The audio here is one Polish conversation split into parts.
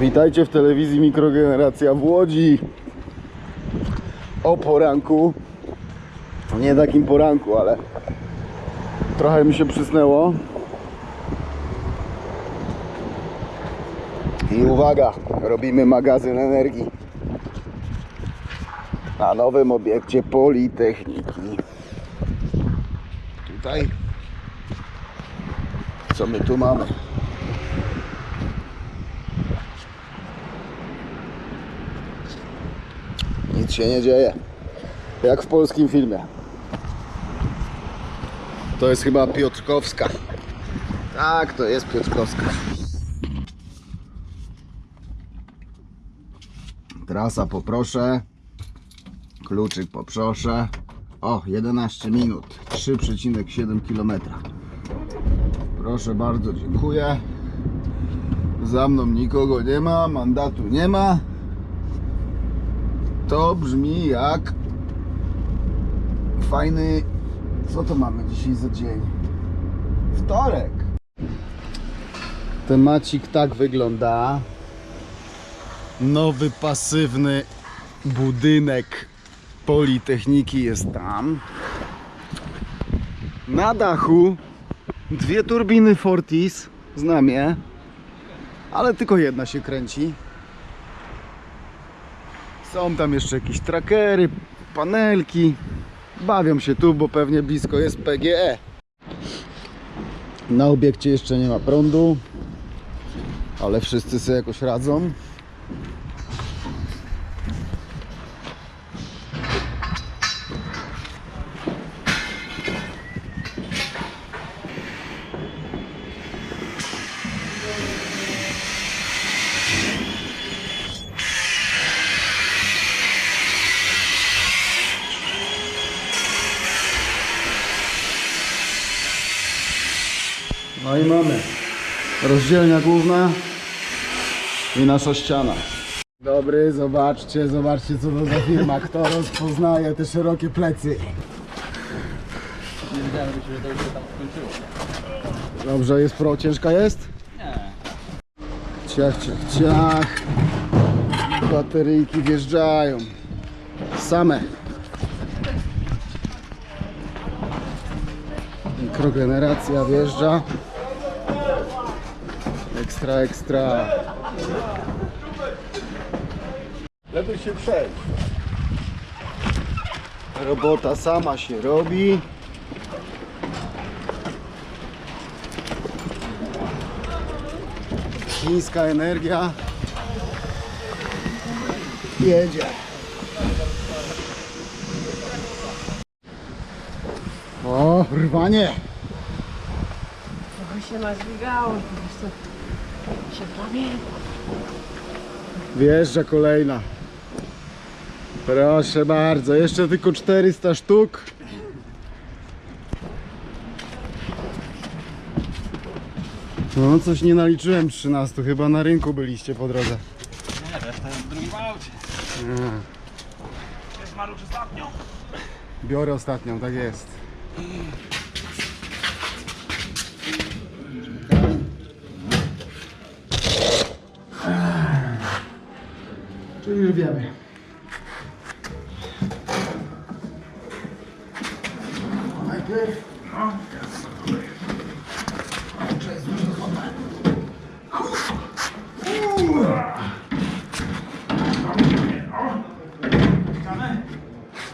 Witajcie w telewizji Mikrogeneracja w Łodzi. O poranku. Nie takim poranku, ale trochę mi się przysnęło. I uwaga, robimy magazyn energii na nowym obiekcie Politechniki. Tutaj co my tu mamy? Nic się nie dzieje. Jak w polskim filmie. To jest chyba Piotrkowska. Tak, to jest Piotrkowska. Trasa poproszę. Kluczyk poproszę. O, 11 minut. 3,7 km. Proszę bardzo, dziękuję. Za mną nikogo nie ma, mandatu nie ma. To brzmi jak fajny. Co to mamy dzisiaj za dzień? Wtorek. Temacik tak wygląda. Nowy pasywny budynek Politechniki jest tam. Na dachu dwie turbiny Fortis, znam je, ale tylko jedna się kręci. Są tam jeszcze jakieś trackery, panelki. Bawią się tu, bo pewnie blisko jest PGE. Na obiekcie jeszcze nie ma prądu, ale wszyscy sobie jakoś radzą. Rozdzielnia główna i nasza ściana. Dobry, zobaczcie, zobaczcie co to za firma. Kto rozpoznaje te szerokie plecy? Nie wiedziałem, że się to już tam skończyło. Dobrze, jest pro, ciężka jest? Nie. Ciach, ciach, ciach. Bateryjki wjeżdżają. Same. Mikrogeneracja wjeżdża. Ekstra, ekstra. Lepiej się przejść. Robota sama się robi. Chińska energia jedzie. O, rwanie. Trochę się nazbigało, po prostu się pamięta. Wjeżdża kolejna. Proszę bardzo, jeszcze tylko 400 sztuk. No, coś nie naliczyłem 13, chyba na rynku byliście po drodze. Nie, reszta jest w drugim aucie. Jest Marusz ostatnią. Biorę ostatnią, tak jest. Czyli już wiemy. Najpierw.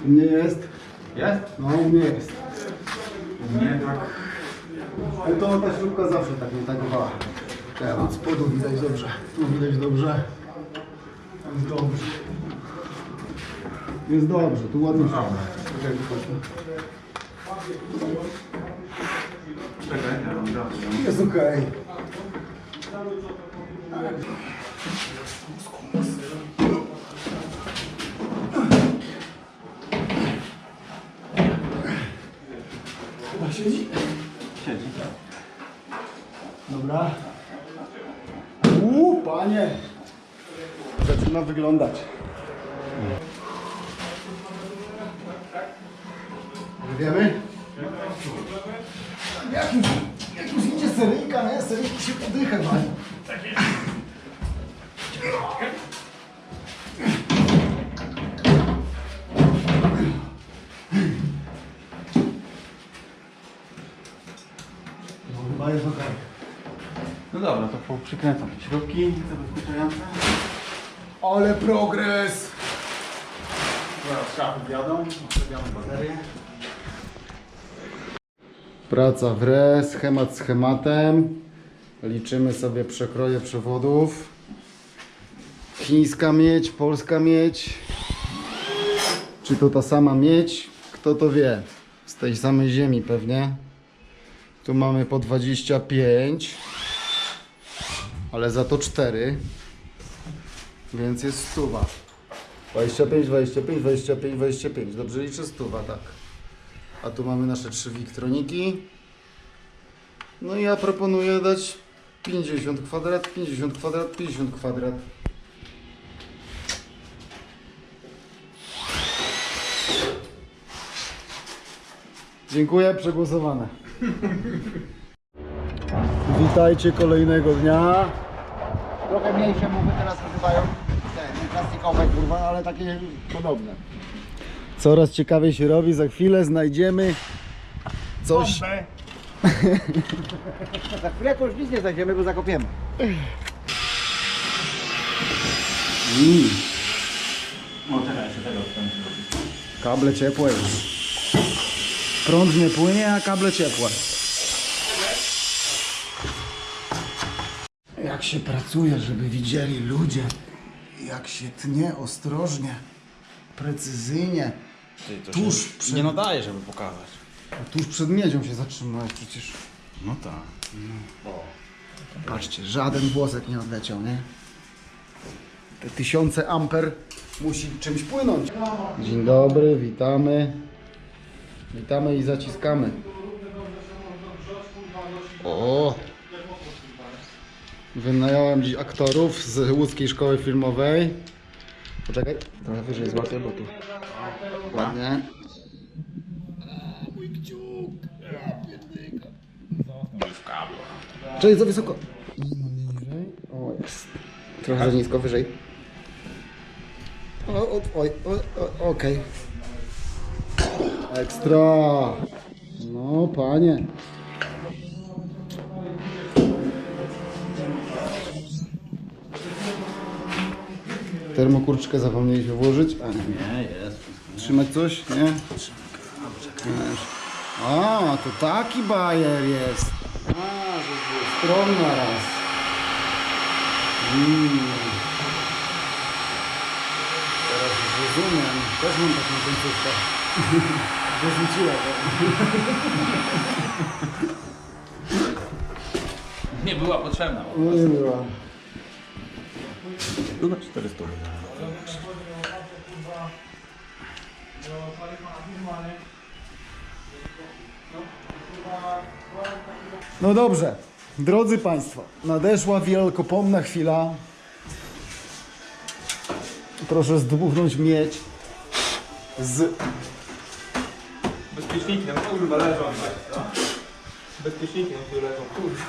Nie jest. Jest? No, nie jest. Nie, tak. Ale to ta śrubka zawsze tak nie tagowała. Teraz od spodu widać dobrze. Tu widać dobrze. Jest dobrze. Jest dobrze, tu ładnie się. Czekaj, ja mam. Jest okej. Chyba siedzi. Siedzi. Dobra. Uuu, panie. Zaczyna wyglądać. Wiemy? Jak już, jak już idzie seryjka, no nie? Seryjki się podycha, man. No. Tak jest. No chyba jest okej. No dobra, to przykręcam te śrubki zabezpieczające. Ale progres! Zaraz szafy wjadą, odstawiamy baterię. Praca w re, schemat schematem. Liczymy sobie przekroje przewodów. Chińska miedź, polska miedź. Czy to ta sama miedź? Kto to wie? Z tej samej ziemi pewnie. Tu mamy po 25, ale za to 4. Więc jest stuwa. 25, 25, 25, 25. Dobrze liczę stuwa, tak. A tu mamy nasze trzy wiktroniki. No i ja proponuję dać 50 kwadrat, 50 kwadrat, 50 kwadrat. Dziękuję, przegłosowane. Witajcie kolejnego dnia. Trochę mniejsze muchy teraz nazywają te, plastikowe kurwa, ale takie podobne. Coraz ciekawiej się robi, za chwilę znajdziemy coś. Za chwilę już nic nie znajdziemy, bo zakopiemy. Mm, O, czekaj, jeszcze tego tam kable ciepłe już. Prąd nie płynie, a kable ciepłe. Jak się pracuje, żeby widzieli ludzie, jak się tnie ostrożnie, precyzyjnie. Tuż przed, Nie nadaje, żeby pokazać. tuż przed miedzią się zatrzymałeś przecież. No tak. Patrzcie, żaden włosek nie odleciał, nie? Te tysiące amper musi czymś płynąć. Dzień dobry, witamy. Witamy i zaciskamy. O! Wynająłem dziś aktorów z łódzkiej szkoły filmowej. Poczekaj, trochę wyżej złapię, bo tu ładnie. Czyli za wysoko. O, jest. Trochę za nisko, wyżej. O, o, oj, o, o, okej. Ekstra. No, panie. Termokurczkę zapomnieliśmy włożyć. A, nie. Nie, jest. Trzymać coś? Nie? A, to taki bajer jest. A, że był stron na raz. Mm. Teraz już rozumiem. Też mam taką końcówkę. Wyrzuciła to. Nie była potrzebna. Nie była. Na 400. No dobrze, drodzy Państwo, nadeszła wielkopomna chwila. Proszę zdmuchnąć miedź z Bezpieczniki tam kurwa leżą. Bezpieczniki tam tu leżą, kurwa.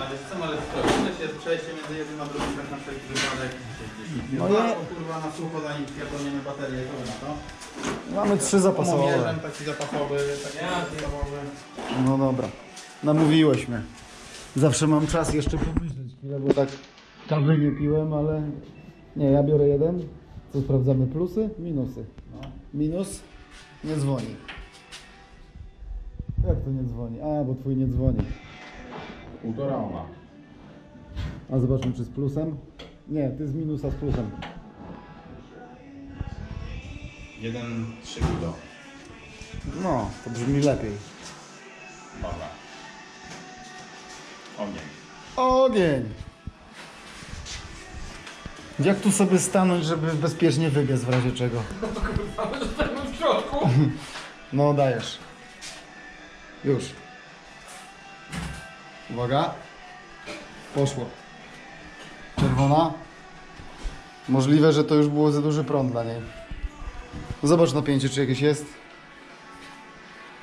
Ale co, ale to to jest przejście między jednym a drugim, tak na wszelki wypadek. No No nie. kurwa na sucho zanim pierdolniemy baterię, to na to. Mamy trzy zapasowe. Pomomierzem taki zapasowy, taki zapasowy. No dobra, namówiłeś mnie. Zawsze mam czas jeszcze pomyśleć chwilę, bo tak kawy nie piłem, ale... Nie, ja biorę jeden. Co sprawdzamy? Plusy? Minusy. Minus? Nie dzwoni. Jak to nie dzwoni? A, bo twój nie dzwoni. Półtora ona. A zobaczmy, czy z plusem? Nie, ty z minusa z plusem. 1,3 kilo. No, to brzmi lepiej. Dobra. Ogień. Ogień! Jak tu sobie stanąć, żeby bezpiecznie wybiec w razie czego? w środku. No, dajesz. Już. Uwaga. Poszło. Czerwona. Możliwe, że to już było za duży prąd dla niej. Zobacz napięcie, czy jakieś jest.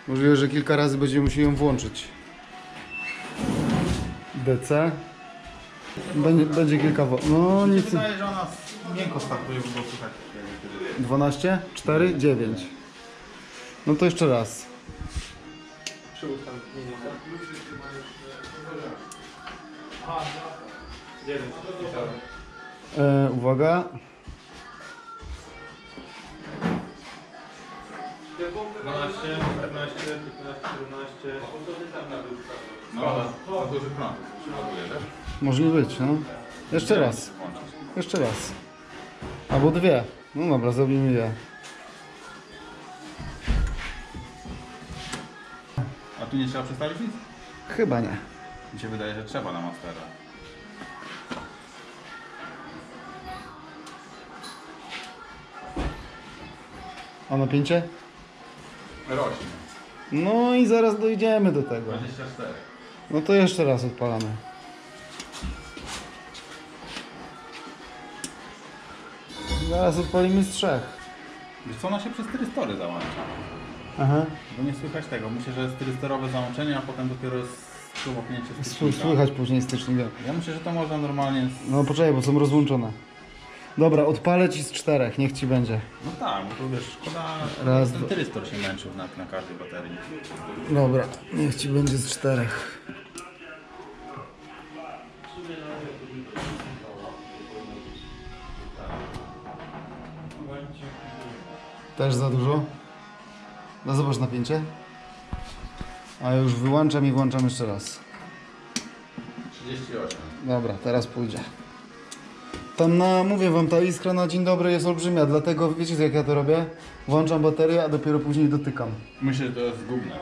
Możliwe, że kilka razy będziemy musieli ją włączyć. DC. Będzie, będzie kilka wo- No nic. Wydaje, że ona miękko startuje, bo było słychać. 12, 4, 9. No to jeszcze raz. Jeden. E, uwaga. 12, 14, 15, 17. No, duży wiesz? Może być, no. Jeszcze raz. Jeszcze raz. Albo dwie. No dobra, zrobimy je. A tu nie trzeba przestawić nic? Chyba nie. Mi się wydaje, że trzeba na Mastera. A napięcie? Rośnie. No i zaraz dojdziemy do tego. 24. No to jeszcze raz odpalamy. Zaraz odpalimy z trzech. Wiesz co, ona się przez tyrystory załącza. Aha. Bo nie słychać tego. Myślę, że jest tyrystorowe załączenie, a potem dopiero jest Sły- stycznika. Słychać później stycznika. Ja myślę, że to można normalnie... Z... No poczekaj, bo są rozłączone. Dobra, odpalę ci z czterech, niech ci będzie. No tak, bo to wiesz, szkoda... Raz, ten dwa. tyrystor się męczył na, na każdej baterii. Dobra, niech ci będzie z czterech. Też za dużo? No zobacz napięcie. A już wyłączam i włączam jeszcze raz. 38. Dobra, teraz pójdzie. Tam na, mówię wam, ta iskra na dzień dobry jest olbrzymia, dlatego wiecie jak ja to robię? Włączam baterię, a dopiero później dotykam. Myślę, że to jest zgubne.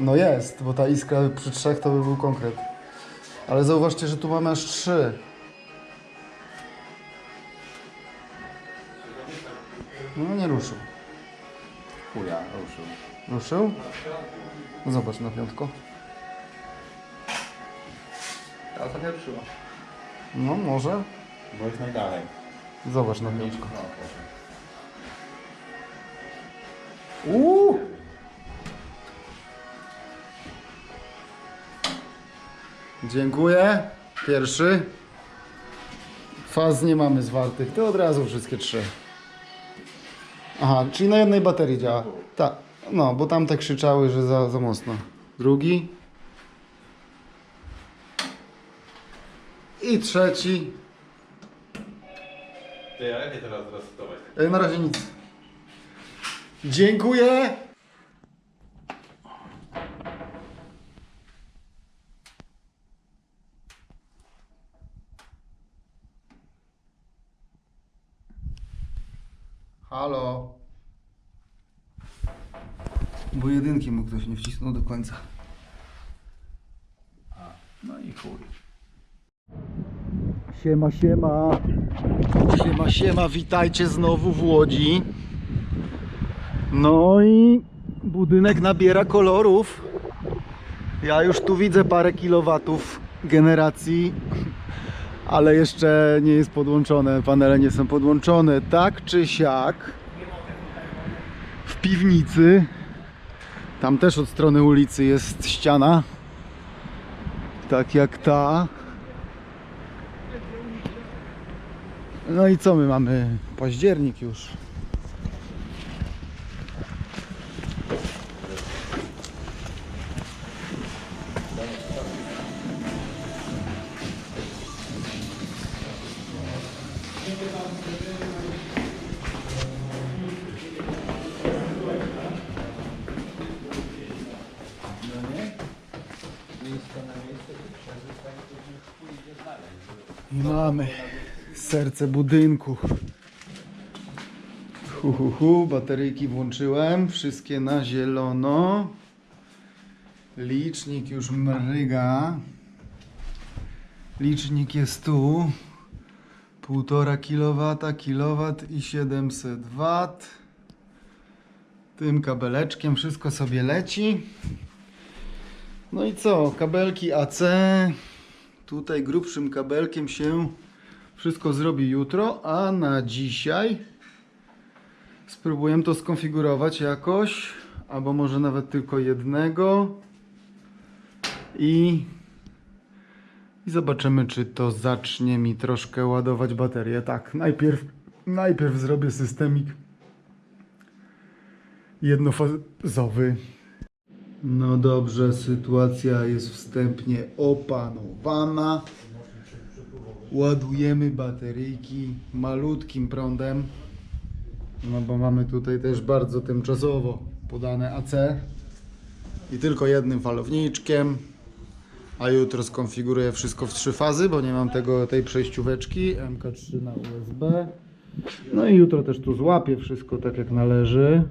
No jest, bo ta iskra przy trzech to by był konkret. Ale zauważcie, że tu mamy aż trzy. No nie ruszył. Chuja, ruszył. Ruszył? No Zobacz na piątko. Ta ostatnia ruszyła. No może. Bo jest najdalej. Zobacz na piątko. Uuu! Dziękuję. Pierwszy. Faz nie mamy zwartych. To od razu wszystkie trzy. Aha, czyli na jednej baterii działa. Tak. No, bo tamte krzyczały, że za, za mocno. Drugi. I trzeci. Ty, a jakie teraz resetować? E, Na razie nic. Dziękuję. Halo. Bo jedynki mu ktoś nie wcisnął do końca. No i chuj. Siema, siema. Siema, siema, witajcie znowu w Łodzi. No i budynek nabiera kolorów. Ja już tu widzę parę kilowatów generacji, ale jeszcze nie jest podłączone. Panele nie są podłączone. Tak czy siak, w piwnicy, tam też od strony ulicy jest ściana, tak jak ta. No i co my mamy? Październik już. Serce budynku. Hu, hu, hu, bateryjki włączyłem, wszystkie na zielono. Licznik już mryga. Licznik jest tu. 1,5 kW, kilowat i 700 W. Tym kabeleczkiem wszystko sobie leci. No i co? Kabelki AC. Tutaj grubszym kabelkiem się wszystko zrobi jutro, a na dzisiaj spróbuję to skonfigurować jakoś, albo może nawet tylko jednego i, i zobaczymy, czy to zacznie mi troszkę ładować baterię. Tak, najpierw, najpierw zrobię systemik jednofazowy. No dobrze, sytuacja jest wstępnie opanowana. Ładujemy bateryjki malutkim prądem. No bo mamy tutaj też bardzo tymczasowo podane AC i tylko jednym falowniczkiem. A jutro skonfiguruję wszystko w trzy fazy, bo nie mam tego, tej przejścióweczki MK3 na USB. No i jutro też tu złapię wszystko tak jak należy.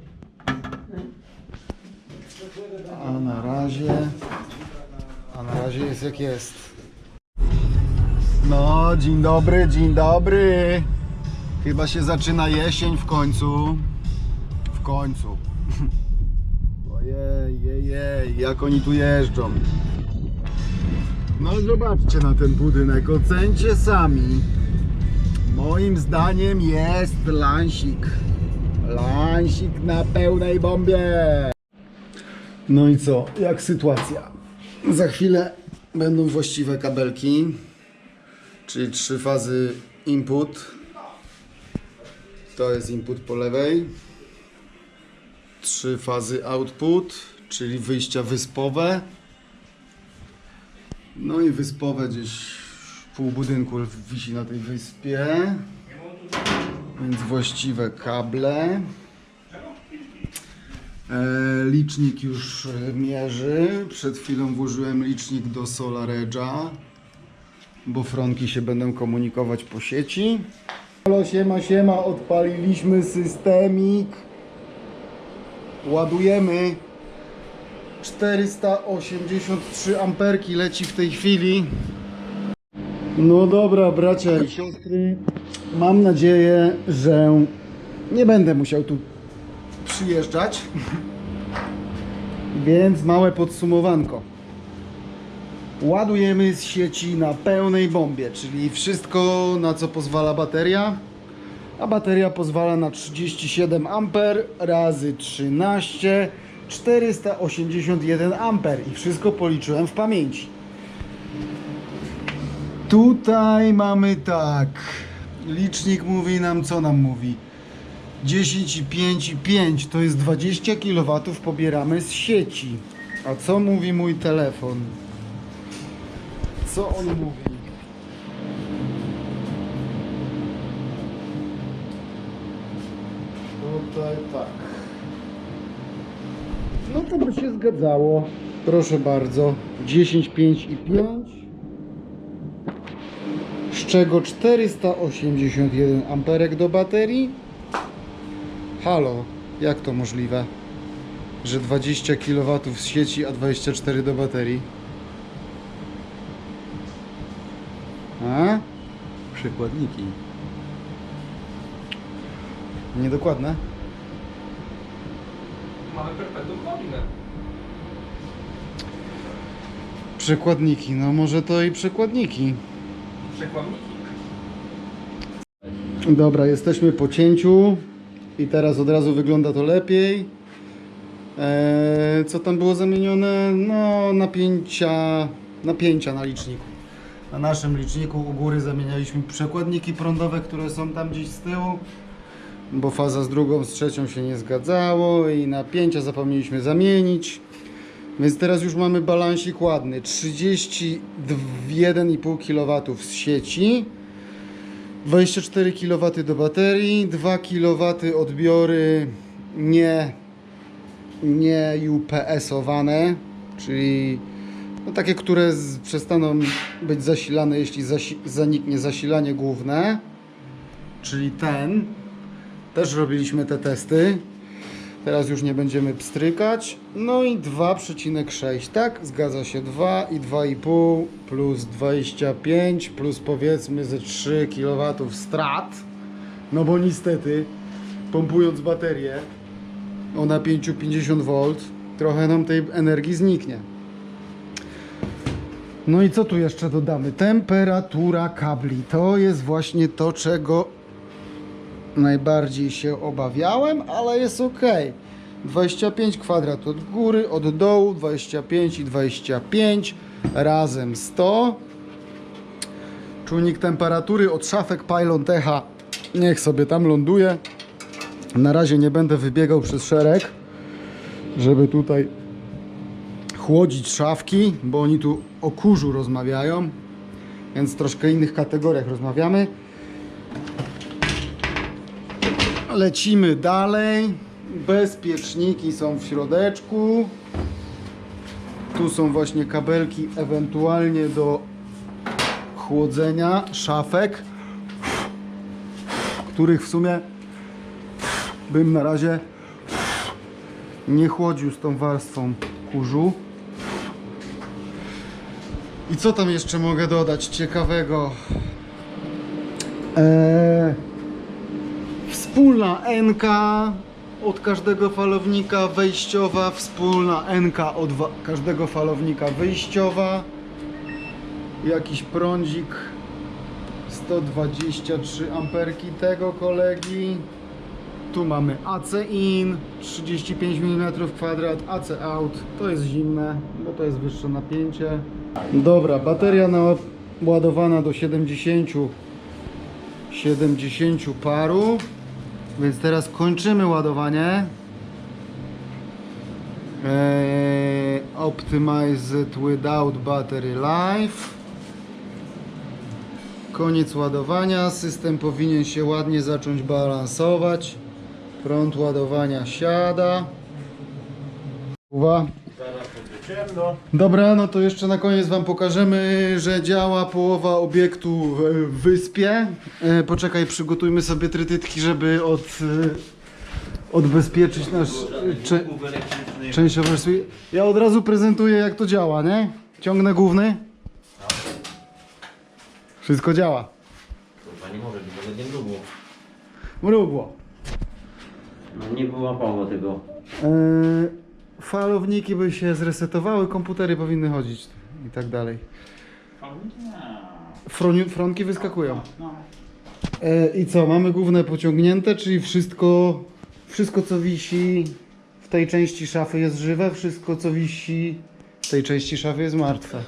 A na razie. A na razie jest jak jest. No, dzień dobry, dzień dobry. Chyba się zaczyna jesień w końcu. W końcu. Ojej, jej, jak oni tu jeżdżą. No zobaczcie na ten budynek, ocencie sami. Moim zdaniem jest lansik. Lansik na pełnej bombie. No i co? Jak sytuacja? Za chwilę będą właściwe kabelki, czyli trzy fazy input. To jest input po lewej. Trzy fazy output, czyli wyjścia wyspowe. No i wyspowe gdzieś pół budynku wisi na tej wyspie. Więc właściwe kable. E, licznik już mierzy. Przed chwilą włożyłem licznik do SolarEdge'a, bo fronki się będą komunikować po sieci. Halo, siema, siema, odpaliliśmy systemik. Ładujemy. 483 amperki leci w tej chwili. No dobra, bracia i siostry. Mam nadzieję, że nie będę musiał tu przyjeżdżać. Więc małe podsumowanko. Ładujemy z sieci na pełnej bombie, czyli wszystko na co pozwala bateria. A bateria pozwala na 37 A razy 13 481 A i wszystko policzyłem w pamięci. Tutaj mamy tak. Licznik mówi nam, co nam mówi? 10 i 5 i 5 to jest 20 kW pobieramy z sieci. A co mówi mój telefon? Co on mówi? Tutaj tak. No to by się zgadzało. Proszę bardzo. 10, 5 i 5. Z czego 481 amperek do baterii. Halo, jak to możliwe? Że 20 kW z sieci, a 24 do baterii? A? Przykładniki. Niedokładne? Mamy perpetuum mobile. Przekładniki, no może to i przekładniki. Przekładniki. Dobra, jesteśmy po cięciu i teraz od razu wygląda to lepiej. Eee, co tam było zamienione? No, napięcia, napięcia na liczniku. Na naszym liczniku u góry zamienialiśmy przekładniki prądowe, które są tam gdzieś z tyłu, bo faza z drugą, z trzecią się nie zgadzało i napięcia zapomnieliśmy zamienić. Więc teraz już mamy balansik ładny. 31,5 kW z sieci. 24 kW do baterii, 2 kW odbiory nie, nie UPS-owane, czyli no takie, które z, przestaną być zasilane, jeśli zasi, zaniknie zasilanie główne, czyli ten. Też robiliśmy te testy. Teraz już nie będziemy pstrykać. No i 2,6, tak? Zgadza się. 2 i 2,5 plus 25 plus powiedzmy ze 3 kW strat. No bo niestety, pompując baterię o napięciu 50 V, trochę nam tej energii zniknie. No i co tu jeszcze dodamy? Temperatura kabli. To jest właśnie to, czego najbardziej się obawiałem, ale jest ok. 25 kwadrat od góry, od dołu, 25 i 25 razem 100. Czujnik temperatury od szafek Pylon Techa niech sobie tam ląduje. Na razie nie będę wybiegał przez szereg, żeby tutaj chłodzić szafki, bo oni tu o kurzu rozmawiają, więc troszkę innych kategoriach rozmawiamy. Lecimy dalej. Bezpieczniki są w środeczku. Tu są właśnie kabelki ewentualnie do chłodzenia szafek, których w sumie bym na razie nie chłodził z tą warstwą kurzu. I co tam jeszcze mogę dodać ciekawego? Eee, wspólna NK od każdego falownika wejściowa, wspólna NK od każdego falownika wyjściowa. Jakiś prądzik 123 amperki tego kolegi. Tu mamy AC in 35 mm kwadrat, AC out. To jest zimne, bo to jest wyższe napięcie. Dobra, bateria naładowana do 70 70 paru. Więc teraz kończymy ładowanie. Eee, optimize it without battery life. Koniec ładowania. System powinien się ładnie zacząć balansować. Prąd ładowania siada. Uwa. Dobra, no to jeszcze na koniec Wam pokażemy, że działa połowa obiektu w wyspie. E, poczekaj, przygotujmy sobie trytytki, żeby od, e, odbezpieczyć nasz cze, częściowy swój. Ja od razu prezentuję jak to działa, nie? Ciągnę główny. Wszystko działa. Kurwa, nie może być, bo będzie mrugło. Mrugło. No nie wyłapało tego. E, falowniki by się zresetowały, komputery powinny chodzić i tak dalej. Froni- Fronki wyskakują. E, I co, mamy główne pociągnięte, czyli wszystko, wszystko co wisi w tej części szafy jest żywe, wszystko co wisi w tej części szafy jest martwe.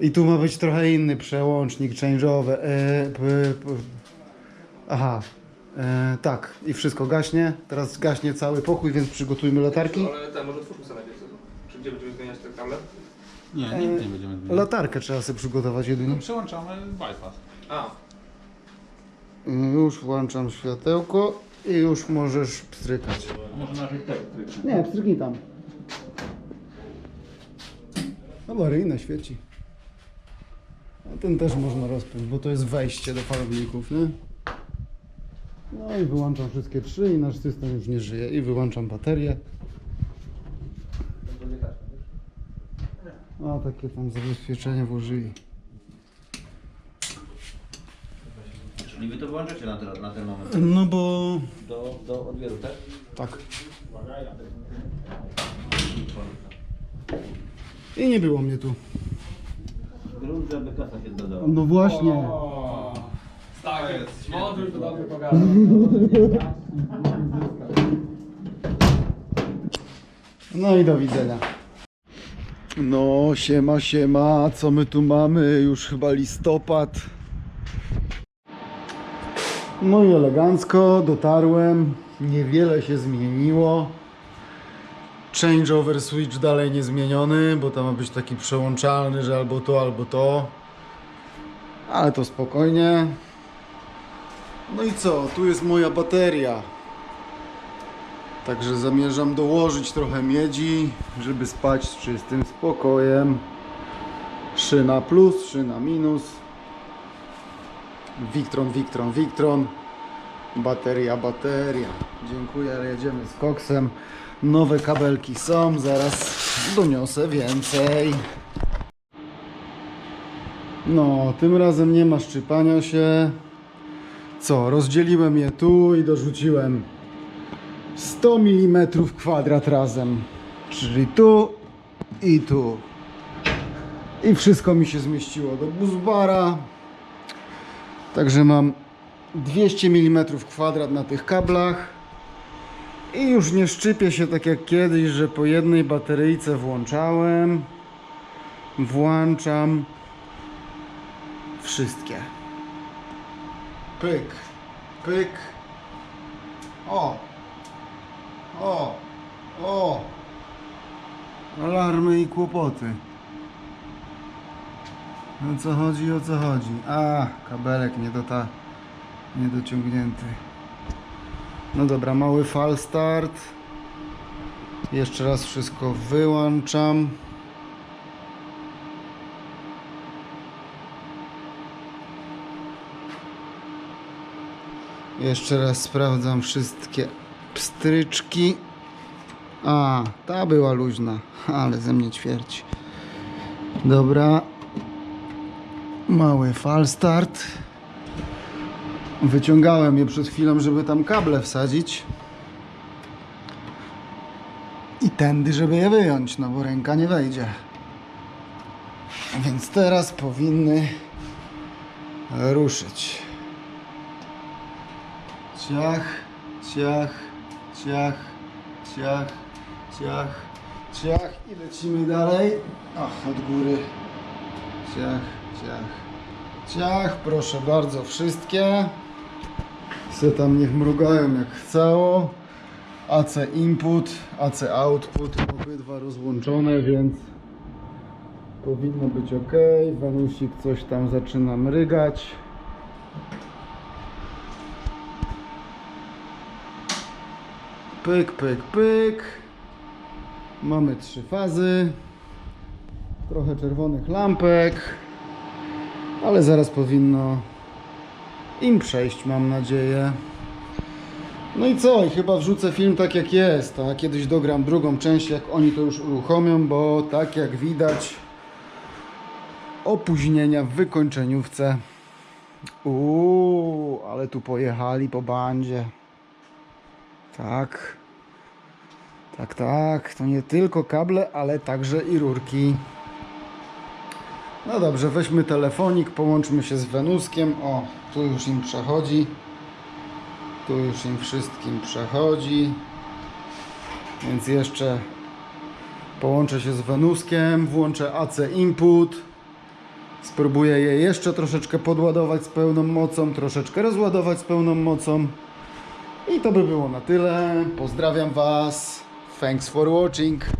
I tu ma być trochę inny przełącznik change'owy. E, aha, e, tak, i wszystko gaśnie. Teraz gaśnie cały pokój, więc przygotujmy latarki. Ale ten, może twórcy najpierw, co? Czy gdzie będziemy zmieniać te kable? Nie, nie, nie będziemy zmieniać. Latarkę trzeba sobie przygotować jedynie. Przełączamy bypass. A, Już włączam światełko i już możesz pstrykać. A może na tych Nie, pstryknij tam. Awaryjne świeci. A ten też można rozpiąć, bo to jest wejście do falowników, nie? No i wyłączam wszystkie trzy i nasz system już nie żyje. I wyłączam baterię. A takie tam zabezpieczenie włożyli. Czyli wy to wyłączacie na, ten- na ten moment. No bo... Do, do odbioru, tak? Tak. I nie było mnie tu. Grunt, żeby kasa się dodała. No właśnie. Tak jest. Mądry to dobry pogadał. No i do widzenia. No, siema, siema. Co my tu mamy? Już chyba listopad. No i elegancko dotarłem. Niewiele się zmieniło. Changeover switch dalej niezmieniony, bo tam ma być taki przełączalny, że albo to, albo to. Ale to spokojnie. No i co? Tu jest moja bateria. Także zamierzam dołożyć trochę miedzi, żeby spać z czystym spokojem. Szyna plus, szyna minus. Wiktron, Wiktron, Wiktron. Bateria, bateria. Dziękuję, ale jedziemy z koksem. Nowe kabelki są, zaraz doniosę więcej. No, tym razem nie ma szczypania się. Co, rozdzieliłem je tu i dorzuciłem 100 mm kwadrat razem. Czyli tu i tu. I wszystko mi się zmieściło do buzbara. Także mam 200 mm kwadrat na tych kablach. I już nie szczypię się tak jak kiedyś, że po jednej bateryjce włączałem. Włączam wszystkie. Pyk, pyk. O, o, o, Alarmy i kłopoty. O co chodzi, o co chodzi? A, kabelek nie, dota, niedociągnięty. No dobra, mały fal start. Jeszcze raz wszystko wyłączam. Jeszcze raz sprawdzam wszystkie pstryczki. A, ta była luźna, ale ze mnie ćwierć. Dobra. Mały fal start. Wyciągałem je przed chwilą, żeby tam kable wsadzić. I tędy, żeby je wyjąć, no bo ręka nie wejdzie. Więc teraz powinny ruszyć. Ciach, ciach, ciach, ciach, ciach, ciach i lecimy dalej. Ach, od góry. Ciach, ciach, ciach, proszę bardzo, wszystkie. Se tam niech mrugają jak chcą. AC input, AC output, obydwa rozłączone, więc powinno być ok. Wanusik coś tam zaczyna mrygać. Pyk, pyk, pyk. Mamy trzy fazy. Trochę czerwonych lampek. Ale zaraz powinno im przejść, mam nadzieję. No i co? I chyba wrzucę film tak jak jest, a kiedyś dogram drugą część, jak oni to już uruchomią, bo tak jak widać opóźnienia w wykończeniówce. Uuu, ale tu pojechali po bandzie. Tak. Tak, tak. To nie tylko kable, ale także i rurki. No dobrze, weźmy telefonik, połączmy się z Wenuskiem. O, tu już im przechodzi. Tu już im wszystkim przechodzi. Więc jeszcze połączę się z Wenuskiem, włączę AC Input. Spróbuję je jeszcze troszeczkę podładować z pełną mocą, troszeczkę rozładować z pełną mocą. I to by było na tyle. Pozdrawiam Was. Thanks for watching.